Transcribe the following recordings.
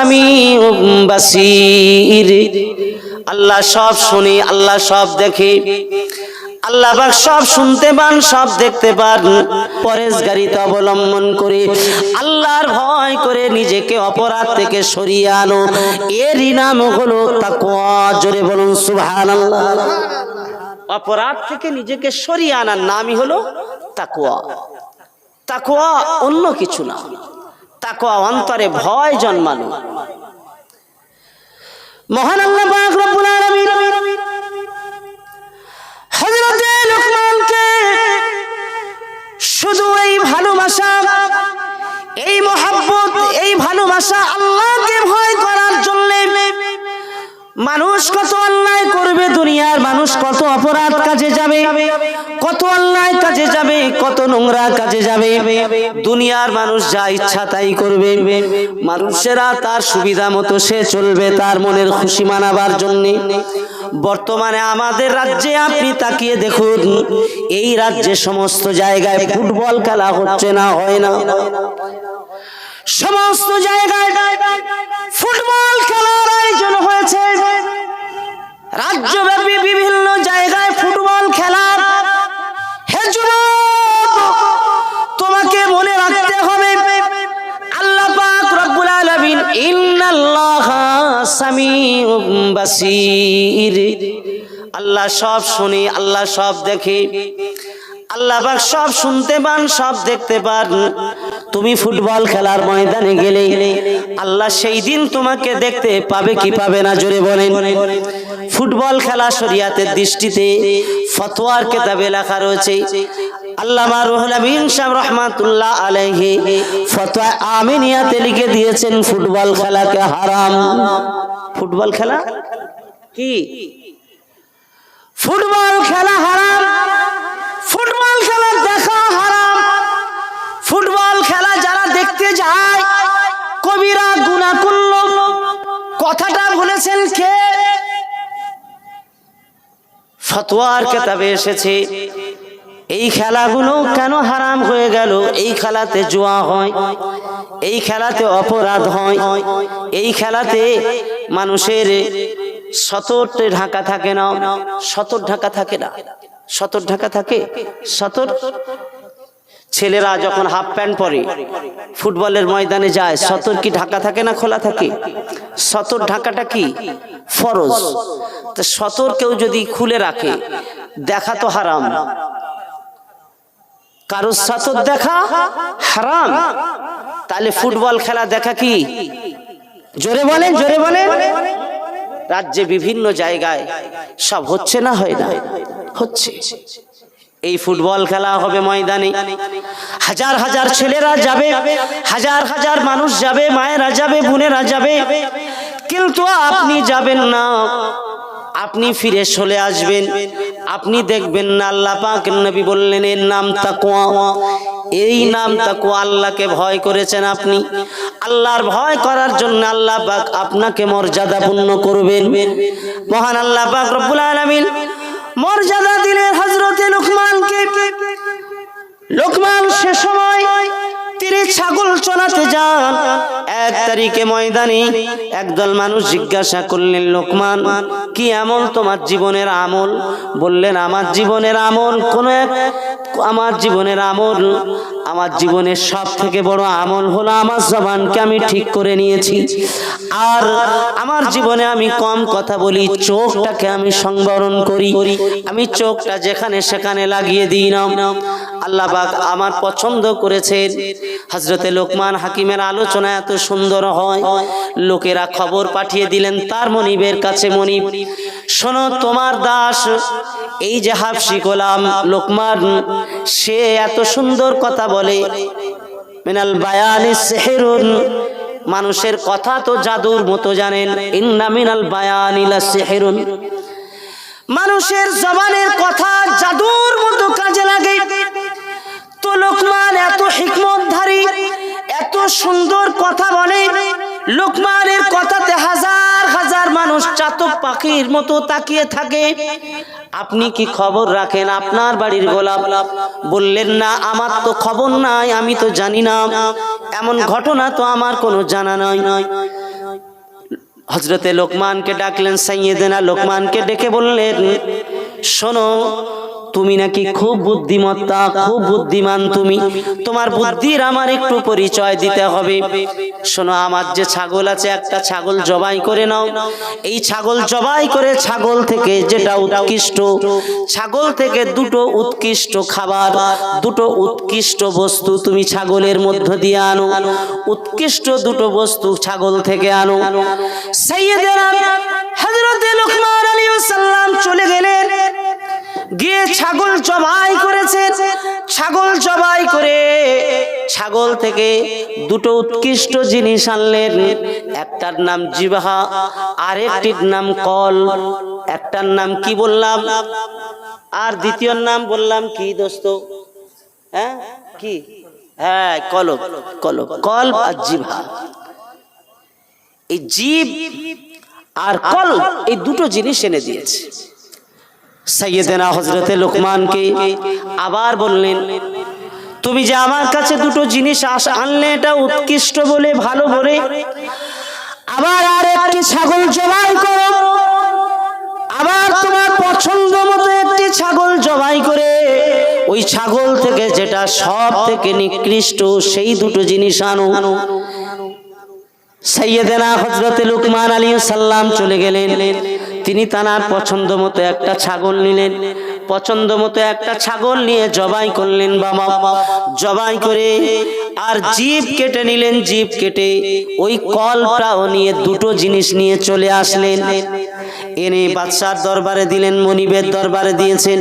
সামিউম বাসির আল্লাহ সব শুনি, আল্লাহ সব দেখে। আল্লাহ পাক সব শুনতে পান, সব দেখতে পান। পরেশগারিতা অবলম্বন করে আল্লাহর ভয় করে নিজেকে অপরাধ থেকে সরিয়ে আনো। এরই নাম হলো তাকওয়া। জোরে বলুন, সুবহানাল্লাহ। অপরাধ থেকে নিজেকে সরিয়ে আনার নামই হলো তাকওয়া। তাকওয়া অন্য কিছু না। তাকওয়া অন্তরে ভয় জন্মানো মহান আল্লাহ পাক রব্বুল আলামিন হযরতে লোকমানকে শুধু এই ভালোবাসা, এই মহব্বত, এই ভালোবাসা আল্লাহকে ভয় করার জন্য মানুষ কত অন্যায় করবে দুনিয়ার, মানুষ কত অপরাধ কাজে যাবে, কত অন্যায় কাজে যাবে, কত নোংরা কাজে যাবে। দুনিয়ার মানুষ যা ইচ্ছা তাই করবে। মানুষেরা তার সুবিধা মতো সে চলবে তার মনের খুশি মানাবার জন্য। বর্তমানে আমাদের রাজ্যে আপনি তাকিয়ে দেখুন, এই রাজ্যে সমস্ত জায়গায় ফুটবল খেলা হচ্ছে না, হয় না। সমস্ত জায়গায় ফুটবল খেলার বাসির আল্লাহ সব শুনি, আল্লাহ সব দেখে। আল্লাহ সব শুনতে পান, সব দেখতে পান। তুমি ফুটবল খেলার ময়দানে গেলে আল্লাহ সেই দিন তোমাকে দেখতে পাবে কি পাবে না, জোরে বলেন। ফুটবল খেলা শরিয়াতের দৃষ্টিতে ফতোয়ার কেতাবে লেখা রয়েছে আমিনিয়াতে লিখে দিয়েছেন, ফুটবল খেলাকে হারাম। ফুটবল খেলা? কি? ফুটবল খেলা হারাম। ফুটবল খেলা দেখা হারাম। ফুটবল খেলা যারা দেখতে যায়, কবিরা গুণা করল। কথাটা বলেছেন কে? ফতোয়ার কেতাবে এসেছে, এই খেলাগুলো কেন হারাম হয়ে গেল? এই খেলাতে জুয়া হয়, এই খেলাতে অপরাধ হয়, এই খেলাতে মানুষের সতর ঢাকা থাকে না। সতর ঢাকা থাকে না। সতর ঢাকা থাকে। সতর ছেলেরা যখন হাফ প্যান্ট পরে, ফুটবলের ময়দানে যায়, সতর কি ঢাকা থাকে না খোলা থাকে? সতর ঢাকাটা কি? ফরজ। তো সতর কেউ যদি খুলে রাখে, দেখা তো হারাম। কারও সতর দেখা হারাম। তাহলে ফুটবল খেলা দেখা কি? জোরে বলেন জোরে বলেন। রাজ্যে বিভিন্ন জায়গায় সব হচ্ছে না হয় না? হচ্ছে। এই ফুটবল খেলা হবে ময়দানে। হাজার হাজার ছেলেরা যাবে, হাজার হাজার মানুষ যাবে, মায়েরা যাবে, বোনেরা যাবে। কিন্তু আপনি যাবেন না। আপনি ফিরে চলে আসবেন। আপনি দেখবেন না আল্লাহ পাক নবী বললেন, এর নাম তাকওয়া। এই নাম তাকওয়া আল্লাহকে ভয় করেছেন আপনি। আল্লাহর ভয় করার জন্য আল্লাহ পাক আপনাকে মর্যাদা মর্যাদাপূর্ণ করবেন। মহান আল্লাহ পাক রব্বুল আলামিন মর্যাদা দিলেন হযরতে লোকমানকে। লোকমান সে সময় তিনি ছাগল চলাতে যান। এক তারিখে ময়দানে একদল মানুষ জিজ্ঞাসা করলেন, লোকমান, কি আমল তোমার জীবনের আমল? বললেন, আমার জীবনের আমল কোন এক আমার জীবনের আমল, আমার জীবনের সব থেকে বড় আমল হলো আমার জবানকে আমি ঠিক করে নিয়েছি। আর আমার জীবনে আমি কম কথা বলি, চোখটাকে আমি সংবরণ করি। আমি চোখটা যেখানে সেখানে লাগিয়ে দিই না। আল্লাহ পাক আমার পছন্দ করেছেন। হজরতে লোকমান হাকিমের আলোচনা এত সুন্দর হয়। লোকেরা খবর পাঠিয়ে দিলেন, তার মনিবের কাছে মনিব। শোনো, তোমার দাস, এই যে হাফসি গোলাম লোকমান, সে এত সুন্দর কথা বলে। মিনাল বায়ানি সেহেরুন, মানুষের কথা তো জাদুর মতো জানেন। ইন্না মিনাল বায়ানিলা সেহেরুন। মানুষের জবানের কথা জাদুর মতো কাজে লাগে। তো লোকমান এত হিকমতধারী, এত সুন্দর কথা বলে। লোকমানের কথাতে হাজার মানুষ চাতক পাখির মতো তাকিয়ে থাকে। আপনি কি খবর রাখেন আপনার বাড়ির গোলাপ? বললেন, না, আমার তো খবর নাই, আমি তো জানি না। এমন ঘটনা তো আমার কোনো জানা নয় নয় হজরতে লোকমানকে ডাকলেন সাইয়ে দেনা লোকমানকে ডেকে বললেন, শোনো তুমি নাকি খুব বুদ্ধিমত্তা, খুব বুদ্ধিমান তুমি। তোমার বুদ্ধির আমার একটু পরিচয় দিতে হবে। শোনো, আমার যে ছাগল আছে, একটা ছাগল জবাই করে নাও। এই ছাগল জবাই করে ছাগল থেকে যেটা উৎকৃষ্ট, ছাগল থেকে দুটো উৎকৃষ্ট খাবার, দুটো উৎকৃষ্ট বস্তু তুমি ছাগলের মধ্য দিয়ে আনো। উৎকৃষ্ট দুটো বস্তু ছাগল থেকে আনো। সাইয়েদেনা হযরতে ছাগল জবাই করেছে। ছাগল জবাই করে ছাগল থেকে দুটো উৎকৃষ্ট জিনিস আনলেন। একটার নাম জিবাহা, আরেকটির নাম কল। একটার নাম কি বললাম? আর দ্বিতীয়র নাম বললাম কি দোস্ত? হ্যাঁ? কি? হ্যাঁ কলব কলব কল আর জিভা এই জীব আর কল এই দুটো জিনিস এনে দিয়েছে। সাইয়েদেনা হজরতে লোকমানকে আবার বললেন, তুমি যে আমার কাছে দুটো জিনিস আস, আনলে এটা উৎকৃষ্ট বলে ভালো বলে। আবার আর একটি ছাগল জবাই করো। আবার তোমার পছন্দ মতো একটি ছাগল জবাই করে। ওই ছাগল থেকে যেটা সব থেকে নিকৃষ্ট, সেই দুটো জিনিস আনো। সৈয়দেনা হজরতে লুকমান আলী সাল্লাম চলে গেলেন। তিনি তানার পছন্দ মতো একটা ছাগল নিলেন। পছন্দ মতো একটা ছাগল নিয়ে জবাই করলেন বাবা। জবাই করে আর জিভ কেটে নিলেন জিভ কেটে ওই কলটাও নিয়ে দুটো জিনিস নিয়ে চলে আসলেন। এনে বাদশার দরবারে দিলেন, মনিবের দরবারে দিয়েছেন।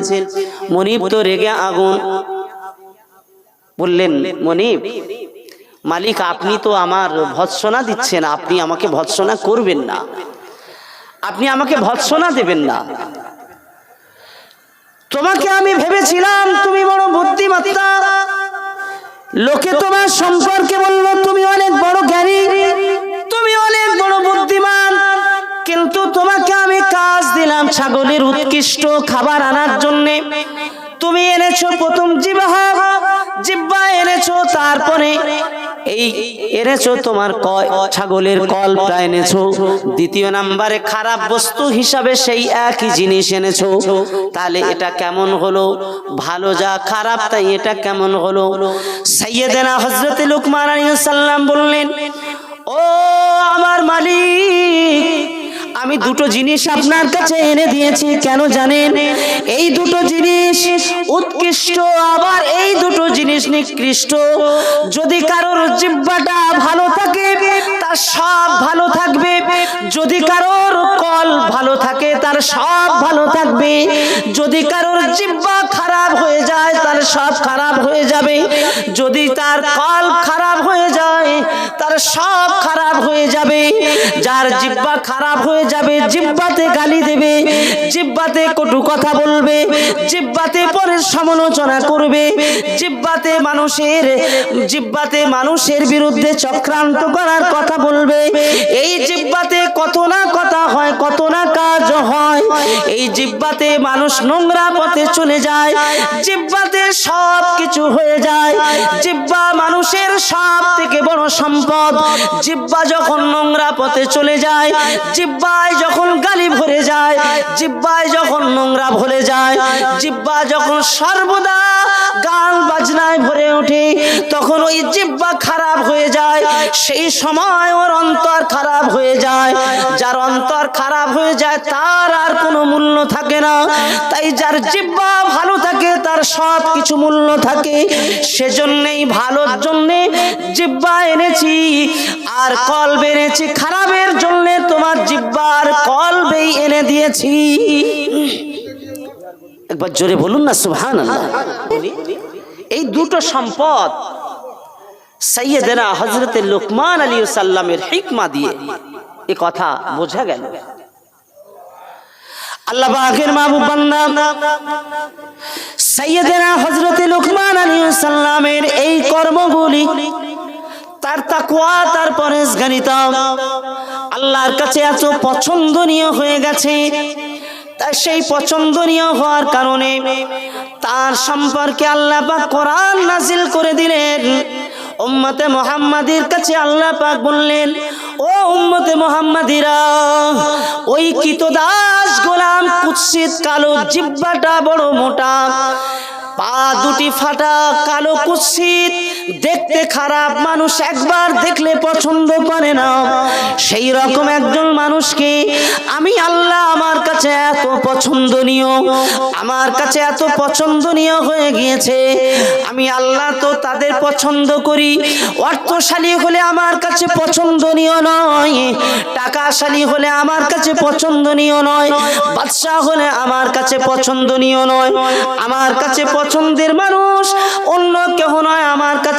মনিব তো রেগে আগুন বললেন, মনিব, মালিক, আপনি তো আমার ভৎসনা দিচ্ছেন, আপনি আমাকে ভৎসনা করবেন না। আপনি আমাকে ভৎসনা দেবেন না। তোমাকে আমি ভেবেছিলাম তুমি বড় বুদ্ধিমত্তা। লোকে তোমার সম্পর্কে বলল, তুমি অনেক বড় জ্ঞানী, তুমি অনেক বড় বুদ্ধিমান। কিন্তু তোমাকে আমি কাজ দিলাম ছাগলের উৎকৃষ্ট খাবার আনার জন্যে। তুমি এনেছো প্রথম জিবাহা, জিব্বা এনেছো তারপরে এই এনেছো তোমার ছাগলের কলটা এনেছো? দ্বিতীয় নাম্বারে খারাপ বস্তু হিসাবে সেই একই জিনিস এনেছো। তাহলে এটা কেমন হলো? ভালো যা, খারাপ তাই এটা কেমন হলো? সাইয়েদেনা হজরত লুকমান আলাইহিস সাল্লাম বললেন, ও আমার মালিক আমি দুটো জিনিস আপনার কাছে এনে দিয়েছি কেন জানেন? এই দুটো জিনিস উৎকৃষ্ট আবার এই দুটো জিনিস নিকৃষ্ট। যদি কারোর জিব্বাটা ভালো থাকে তার সব ভালো থাকবে। যদি কারোর কল ভালো থাকে তার সব ভালো থাকবে। যদি কারোর জিব্বা খারাপ হয়ে যায় তার সব খারাপ হয়ে যাবে। যদি তার সব খারাপ হয়ে যাবে। যার জিব্বা খারাপ হয়ে যাবে, জিব্বাতে গালি দেবে, জিব্বাতে কটু কথা বলবে, জিব্বাতে পরে সমালোচনা করবে, জিব্বাতে মানুষের জিব্বাতে মানুষের বিরুদ্ধে চক্রান্ত করার কথা বলবে। এই জিব্বাতে কত না কথা হয়, কত না কাজ হয়। এই জিব্বাতে মানুষ নোংরা পথে চলে যায়, জিব্বাতে সব কিছু হয়ে যায়। জিব্বা মানুষের সব থেকে বড় সম্পদ। জিব্বা যখন নোংরা পথে চলে যায়, জিব্বায় যখন গালি ভরে যায়, জিব্বায় যখন নোংরা ভরে যায়, জিব্বা যখন সর্বদা গান বাজনায় ভরে ওঠে, তখন ওই জিব্বা খারাপ হয়ে যায়। সেই সময় ওর অন্তর খারাপ হয়ে যায়। যার অন্তর খারাপ হয়ে যায়, তার আর কোনো মূল্য থাকে না। তাই যার জিব্বা ভালো থাকে, তার সব কিছু মূল্য থাকে। সেজন্যই ভালোর জন্যে জিব্বা এনেছি, আর কল বেড়েছি খারাপের জন্যে তোমার জিব্বার কলবেই এনে দিয়েছি। একবার জোরে বলুন না সুহান এই দুটো সম্পদ সৈয়দেনা হজরতে লোকমান আলী সাল্লামের হিকমা দিয়ে এ কথা বোঝা গেল। আল্লাহ পাকের মাহবুব বান্দা। সৈয়দেনা হজরতে লোকমান আলী সাল্লামের এই কর্মগুলি, তার তাকুয়া তার পরেশগানিতা আল্লাহর কাছে এত পছন্দনীয় হয়ে গেছে। তাই সেই পছন্দনীয় হওয়ার কারণে তার সম্পর্কে আল্লাহ পাক কোরআন নাজিল করে দিলেন। উম্মতে মোহাম্মদের কাছে আল্লাহ পাক বললেন, ও উম্মতে মোহাম্মদিরা ওই কিতদাস গোলাম কুৎসিত কালো জিব্বাটা বড় মোটা। পা দুটি ফাটা কালো কুৎসিত। দেখতে খারাপ মানুষ একবার দেখলে পছন্দ করে না। সেই রকম একজন মানুষকে আমি আল্লাহ আমার কাছে এত পছন্দনীয়, আমার কাছে এত পছন্দনীয় হয়ে গিয়েছে। আমি আল্লাহ তো তাদের পছন্দ করি। অর্থশালী হলে আমার কাছে পছন্দনীয় নয়, টাকাশালী হলে আমার কাছে পছন্দনীয় নয়, বাদশাহ হলে আমার কাছে পছন্দনীয় নয়। আমার কাছে পছন্দের মানুষ অন্য কেহ নয়, আমার কাছে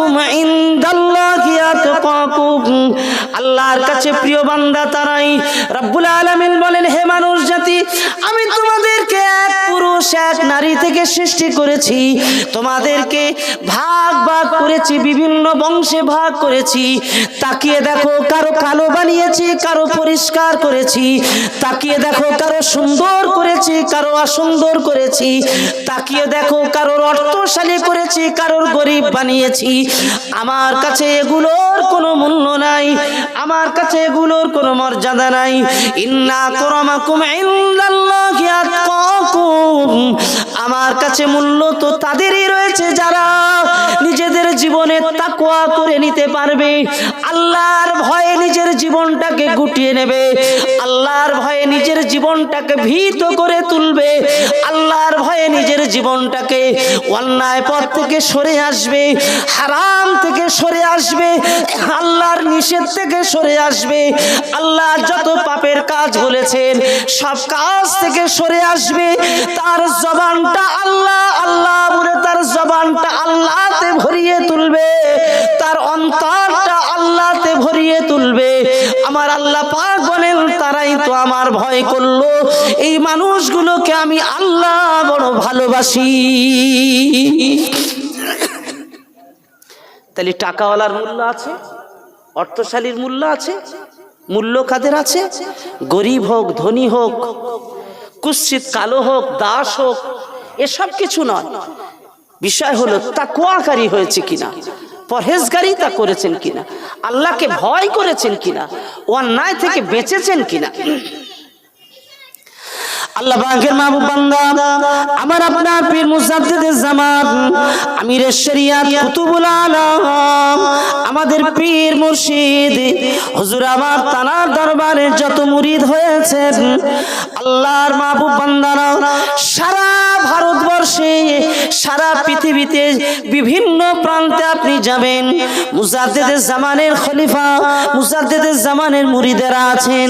আকরামাকুম ইনদাল্লাহি আতকাকুম। আল্লাহর কাছে প্রিয় বান্দা তারাই রব্বুল আলামিন বলেন, হে মানুষ জাতি, আমি তোমাদেরকে এক পুরুষ, এক নারী থেকে সৃষ্টি করেছি। তোমাদেরকে ভাগ ভাগ করেছি, বিভিন্ন বংশে ভাগ করেছি। তাকিয়ে দেখো, কারও কালো বানিয়েছি, কারও পরিষ্কার করেছি। তাকিয়ে দেখো, কারও সুন্দর করেছি, কারও অসুন্দর করেছি। তাকিয়ে দেখো, কারোর অর্থশালী করেছি, কারোর গরিব বানিয়েছি। আমার কাছে এগুলোর কোনো মূল্য নাই। আমার কাছে এগুলোর কোনো মর্যাদা নাই। ইন্না করমাকুম ইনদাল্লাহি আতকাকুম। আমার কাছে মূল্য তো তাদেরই রয়েছে যারা নিজেদের জীবনে তাকওয়া করে নিতে পারবে। আল্লাহর ভয়ে নিজের জীবনটাকে গুটিয়ে নেবে। আল্লাহর ভয়ে নিজের জীবনটাকে ভীত করে তুলবে। আল্লাহর ভয়ে নিজের জীবনটাকে অন্যায় পথ থেকে সরে আসবে। হারাম থেকে সরে আসবে, আল্লাহর নিষেধ থেকে সরে আসবে। আল্লাহ যত পাপের কাজ বলেছেন, সব কাজ থেকে সরে আসবে। তার জবানটা আল্লাহ আল্লাহ বলে তার জবানটা আল্লাহতে ভরিয়ে তুলবে। তার অন্তরটা আল্লাহতে ভরিয়ে তুলবে। আমার আল্লাহ পাক বলেন, তারাই তো আমার ভয় করল। এই মানুষগুলোকে আমি আল্লাহ বড় ভালোবাসি। তাহলে টাকাওয়ালার মূল্য আছে, অর্থশালীর মূল্য আছে মূল্য কাদের আছে, গরিব হোক, ধনী হোক, কুৎসিত কালো হোক, দাস হোক, এসব কিছু নয়। বিষয় হলো তা কোয়াকারী হয়েছে কিনা পরহেজগারি তা করেছেন কিনা, আল্লাহকে ভয় করেছেন কিনা, অন্যায় থেকে বেঁচেছেন কিনা। আল্লাহ পাকের মাহবুব বান্দা, আমার আপনার পীর মুজাদ্দিদের জামান আমিরের শরিয়াত, কুতুবুল আলম, আমাদের পীর মুর্শিদ, হুজুর আমার তানার দরবারে যত মুরিদ হয়েছেন আল্লাহর মাহবুব বান্দারা সারা ভারতবর্ষে, সারা পৃথিবীতে বিভিন্ন প্রান্তে আপনি যাবেন মুজাদ্দিদের জামানের খলিফা মুজাদ্দিদের জামানের মুরিদেরা আছেন।